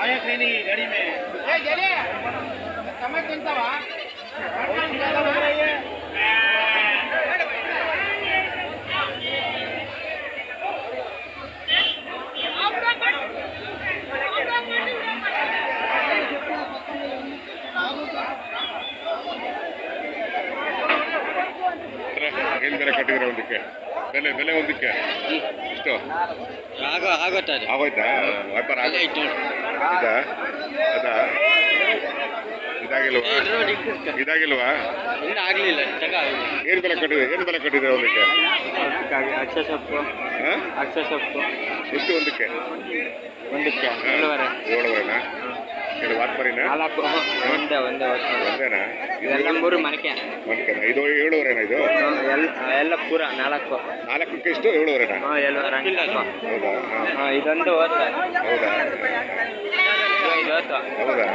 ಆಯಾ ಸೈನಿ ಗಡಿ ಮೇಲೆ ಗಡಿ ತಮ್ಮ ತಿಂತಾವ ಎಷ್ಟು? ಆಗ ಆಗುತ್ತೆ ಅದು. ಆಗೋಯ್ತಾ? ವ್ಯಾಪಾರ ಆಗ ಇದಾ? ಅದಾ? ಇದಾಗಿಲ್ವಾ? ಇದಾಗಿಲ್ವಾ? ಇನ್ನು ಆಗಲಿಲ್ಲ ತಗ ಏನು ಬೆಲೆ ಕಟ್ಟಿದೆ? ಏನು ಬೆಲೆ ಕಟ್ಟಿದ್ರೆ ಒಂದಕ್ಕೆ ಅಕ್ಷ ಸೊಪ್ಪು. ಹಾಂ? ಅಕ್ಷ ಸೊಪ್ಪು. ಎಷ್ಟು ಒಂದಕ್ಕೆ? ಒಂದಕ್ಕೆ ಏಳುವರೆ. ಏಳುವರೆ. ವಾತ್ಮರಿನಾ ನಾಲ್ಕು ಒಂದೇ ಒಂದೇ ವರ್ಷ. ಒಂದೇನಾ? ಇವೆಲ್ಲ ಮೂರು ಮನಕೆ ಮನ್ಕೆನಾ ಇದು ಏಳುವರೆನಾ ಇದು? ಎಲ್ಲ ಎಲ್ಲ ಪೂರ ನಾಲ್ಕು. ನಾಲ್ಕಕ್ಕೆ ಎಷ್ಟು? ಏಳುವರೆನಾ? ಹಾಂ ಏಳುವರೆ. ಹೌದಾ? ಹಾಂ. ಹಾಂ ಇದೊಂದು ಓದ್ತ. ಹೌದಾ? ಇದು ಓದ್ತು. ಹೌದಾ?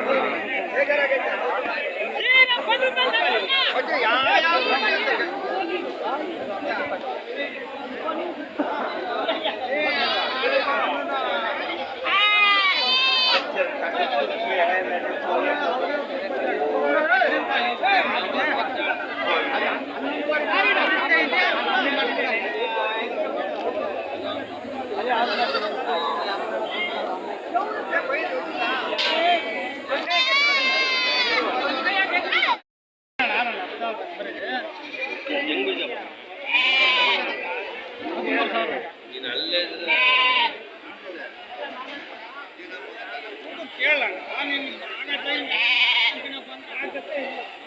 ಕೇಳಲ್ಲ ನಾನು ಆಗ ಟೈಮ್ ಬಂದು ಆಗತ್ತೆ ಇಲ್ಲ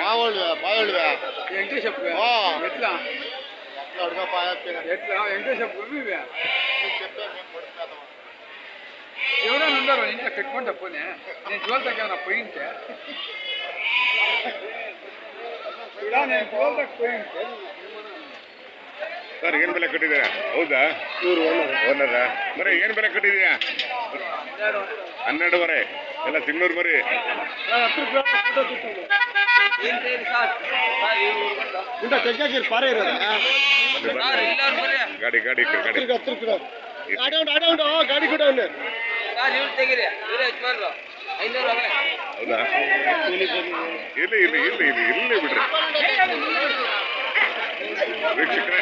మావోళ్ళు పాయోళ్ళు వెంకటేశప్ప ఆ. ఎట్లా ఎట్లా అడుగా పాయ ఎట్లా వెంకటేశప్ప ఇవే చెప్పే మేము పడుతున్నాము ఎవరైనా ఉండరు ఇంట్లో పెట్టుకుంటా పోనీ నేను జోల్ నా పోయింటే ఇలా నేను జోల్ దగ్గర పోయింటే ಸರ್ ಏನು ಬೆಲೆ ಕಟ್ಟಿದ್ದೀರಾ ಹೌದಾ ಓನರ ಬರೀ ಏನು ಬೆಲೆ ಕಟ್ಟಿದ್ದೀರಾ ಹನ್ನೆರಡುವರೆ ಎಲ್ಲ ತಿನ್ನೋರು ಮರಿ. ಪಾರ ಇರೋದು. ಗಾಡಿ ಗಾಡಿ ಗಾಡಿ ಹತ್ರ ಗಾಡಿ. ಉಂಟು ಗಾಡಿ ಉಂಟು ಗಾಡಿ ಕೂಡ ಅವ್ನು ತೆಗಿರಿ ಯಜಮಾನ್ರು. ಐನೂರು ಹೌದಾ? ಇಲ್ಲಿ ಇಲ್ಲಿ ಇಲ್ಲಿ ಇಲ್ಲಿ ಇಲ್ಲಿ ಬಿಡ್ರಿ. ವೀಕ್ಷಕರೇ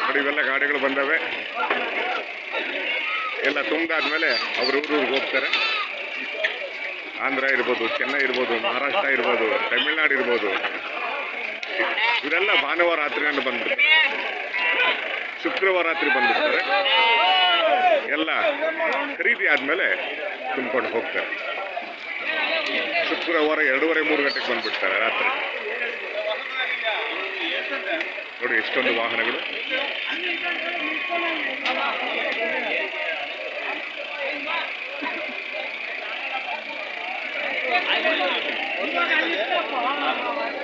ನೋಡಿ ಇವೆಲ್ಲ ಗಾಡಿಗಳು ಬಂದವೆ. ಎಲ್ಲ ತುಂಬ್ದಾದ್ಮೇಲೆ ಅವ್ರ ಊರಿಗೆ ಹೋಗ್ತಾರೆ. ಆಂಧ್ರ ಇರ್ಬೋದು, ಚೆನ್ನೈ ಇರ್ಬೋದು, ಮಹಾರಾಷ್ಟ್ರ ಇರ್ಬೋದು, ತಮಿಳ್ನಾಡು ಇರ್ಬೋದು. ಇವರೆಲ್ಲ ಭಾನುವಾರ ರಾತ್ರಿಯನ್ನು ಬಂದ್ಬಿಡ್ತಾರೆ ಶುಕ್ರವಾರ ರಾತ್ರಿ ಬಂದ್ಬಿಡ್ತಾರೆ ಎಲ್ಲ ಖರೀದಿ ಆದಮೇಲೆ ತುಂಬಿಕೊಂಡು ಹೋಗ್ತಾರೆ. ಶುಕ್ರವಾರ ಎರಡೂವರೆ, ಮೂರು ಗಂಟೆಗೆ ಬಂದುಬಿಡ್ತಾರೆ ರಾತ್ರಿ. ನೋಡಿ ಎಷ್ಟೊಂದು ವಾಹನಗಳು. 要赶紧泡好了，朋。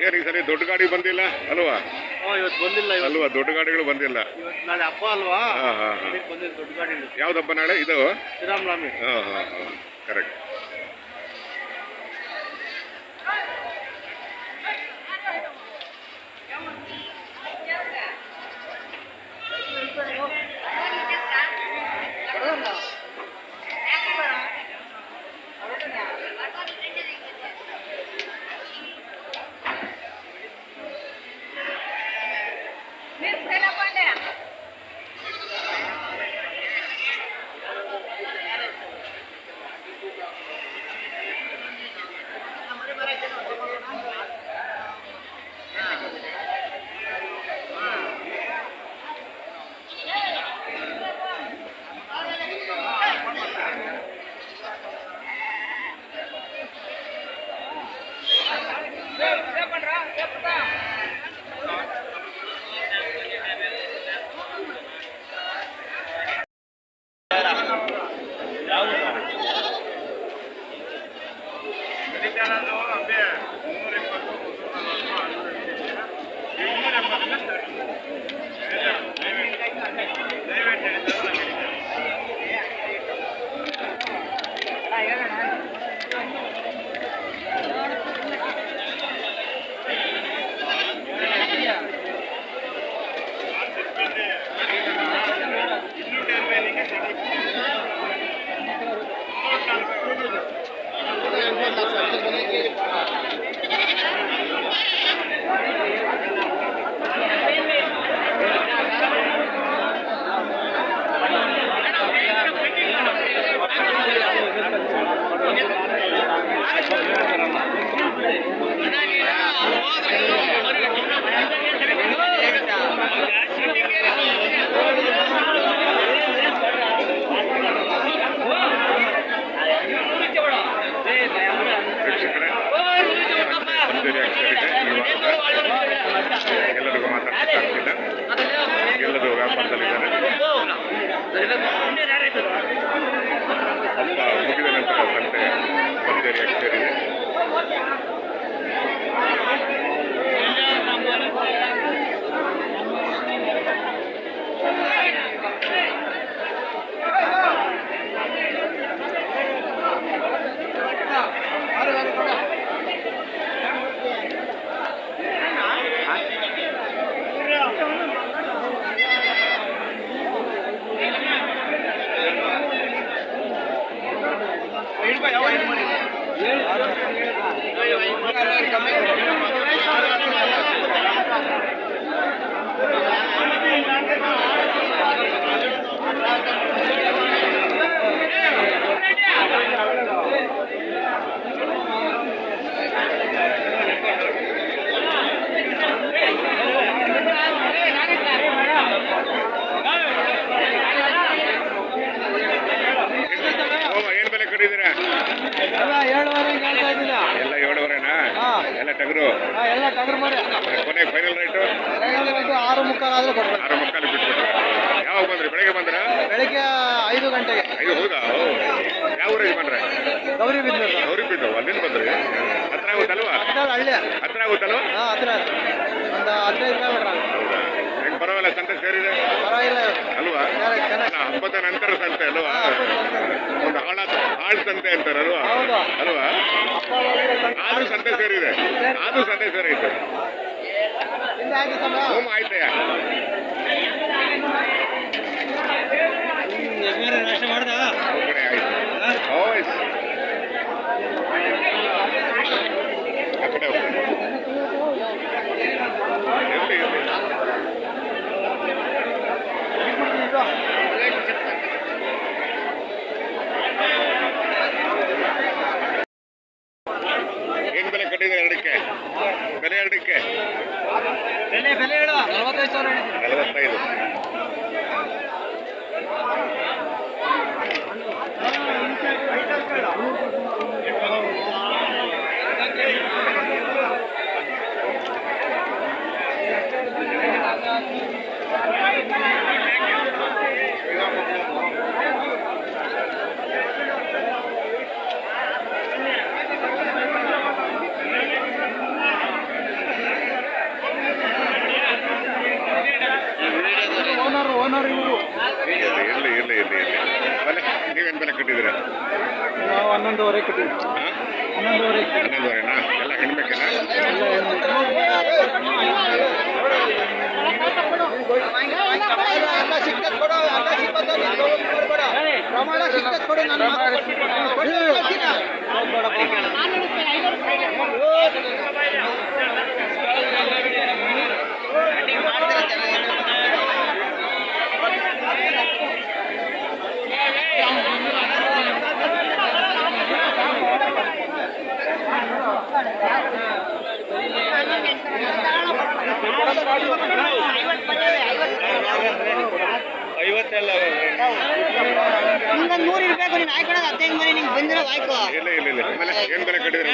ಏನು ಈ ಸರಿ ದೊಡ್ಡ ಗಾಡಿ ಬಂದಿಲ್ಲ? ಅಲ್ವಾ? ಇವತ್ತು ಬಂದಿಲ್ಲ ಅಲ್ವಾ ದೊಡ್ಡ ಗಾಡಿಗಳು ಬಂದಿಲ್ಲ? ಇವತ್ತು ನಾಳೆ ಹಬ್ಬ ಅಲ್ವಾ? ಹಾಂ ಹಾಂ ಹಾಂ. ಬಂದಿಲ್ಲ ದೊಡ್ಡ ಗಾಡಿ ಯಾವ್ದಪ್ಪ ನಾಳೆ ಇದು? ಶ್ರೀರಾಮನವಮಿ. ಹಾಂ ಹಾಂ ಹಾಂ. ಕರೆಕ್ಟ್ பண்றா ವ್ಯಾಪಾರದಲ್ಲಿದ್ದಾರೆ. ಹಬ್ಬ ಮುಗಿದ ನಂತರ ಸಂತೆ ಭರ್ಜರಿಯಾಗಿ ಸೇರಿದೆ ಓ ಏನು ಬೆಲೆ ಕಡಿದೀರಾ ಏಳುವರೆ ಹೇಳ್ತಾ ಇದ್ದೀನ ಎಲ್ಲ ಏಳುವರೆನಾ ಹಾ. ಎಲ್ಲ ಟಗರು ಎಲ್ಲ ಟಗರ್ ಮರಿ ಕೊನೆಗೆ ಫೈನಲ್ ರೇಟು ಆರು ಮುಕ್ಕಾಲು ಆದ್ರೆ ಕೊಡ್ಬೇಕು ಆರು ಮಕ್ಕಳು ಬಿಟ್ಬಿಟ್ರೆ ಯಾವಾಗ ಬಂದ್ರಿ ಬೆಳಗ್ಗೆ ಬಂದ್ರ ಬೆಳಿಗ್ಗೆ ಐದು ಗಂಟೆಗೆ ಅಯ್ಯೋ ಹೌದಾ ಓ. ಯಾವ ಊರಿಗೆ ಬಂದ್ರೆ ಗೌರಿ ಬಿದ್ನೂರು ಅವ್ರಿಗೆ ಬಿದ್ದು ಅಲ್ಲಿಂದ ಬಂದ್ರಿ? ಹತ್ರ ಆಗುತ್ತಲ್ವಾ? ಹಳ್ಳಿ ಹತ್ರ ಆಗುತ್ತಲ್ವಾ? ಹಾಂ ಹತ್ರ ಒಂದು ಹದಿನೈದು ಕಿಲೋಮೀಟ್ರ್ ಹೌದಾ? ಹೆಂಗ್ ಪರವಾಗಿಲ್ಲ ಸಂತೆ ಸೇರಿದೆ. ಪರವಾಗಿಲ್ಲ ಅಲ್ವಾ? ಚೆನ್ನಾಗಿ ಚೆನ್ನಾಗಿ ಅಲ್ಲ, ಹಬ್ಬದ ನಂತರ ಸಂತೆ ಅಲ್ವಾ. ಒಂದು ಹಾಳ ಹಾಳ್ ಸಂತೆ ಹೌದು. ಅಲ್ವಾ? ಹೋಗಿರೋ ಸಂತೆ. ಆದ್ರೂ ಸಂತೆ ಸೇರಿದೆ. ಆದ್ರೂ ಸಂತೆ ಸೇರಿದೆ. ಹಿಂದೆ ಆಗಿ ಸಮಯ. ಹೋಮ ಆಯ್ತಯ್ಯ ನಾಶ ಮಾಡ್ದ ಅವ್ರ ಕಡೆ ಆಯ್ತು ಓಯ್ಸ್ ಆ ಕಡೆ ಹೋಗು. ಎಲ್ಲಿ ಎಲ್ಲಿ? ಏನ್ ಬೆಲೆ ಕಟ್ಟಿದ್ರೆ ಎರಡಕ್ಕೆ ಬೆಲೆ ಎರಡಕ್ಕೆ ಬೆಲೆ ಬೆಲೆ ಹೇಳು ನಲವತ್ತೈದು ಸಾವಿರ ಹೇಳಿದ್ದೀನಿ ನಲವತ್ತೈದು ಓನರ್ ಇವರು. ಇರಲಿ ಇರಲಿ ಇರಲಿ ಇರಲಿ ಬೆಲೆ ನೀವೇನ್ ಬೆಲೆ ಕಟ್ಟಿದ್ದೀರಾ? ನಾವು ಹನ್ನೊಂದುವರೆ ಕಟ್ಟಿದ್ವಿ ಹನ್ನೊಂದುವರೆ. ಹನ್ನೊಂದುವರೆನಾ? ಎಲ್ಲ ಹೆಣ್ಬೇಕೇನಾ ನೂರು ಕೊಡೋದು ಆಯ್ಕೊಳೋದು ಮನೆ ನಿಂಗೆ ಬಂದಿರೋ ಆಯ್ಕೋ ಇಲ್ಲ ಇಲ್ಲ ಇಲ್ಲ. ಆಮೇಲೆ ಏನ್ ಬೆಲೆ ಕಟ್ಟಿದ್ರೆ